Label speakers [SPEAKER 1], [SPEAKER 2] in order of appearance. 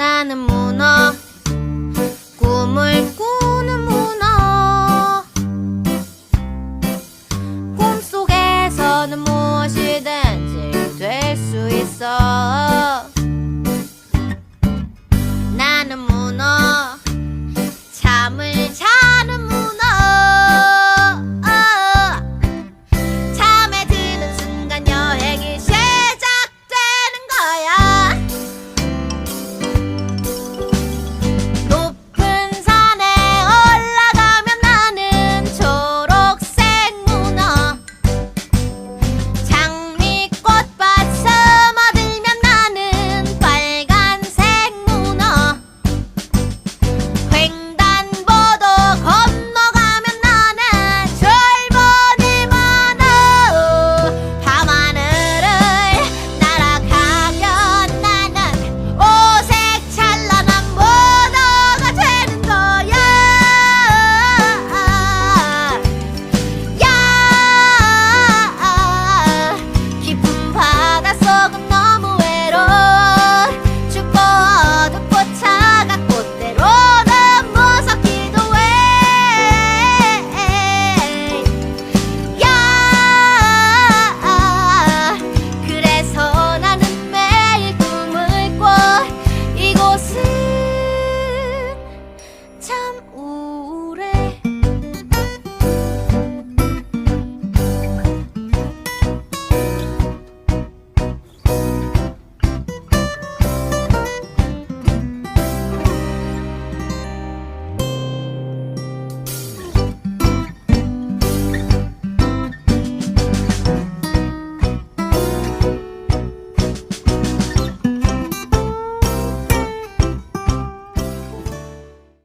[SPEAKER 1] 나는 문어. 꿈을 꾸는 문어. 꿈속에서는 무엇이든지 될 수 있어.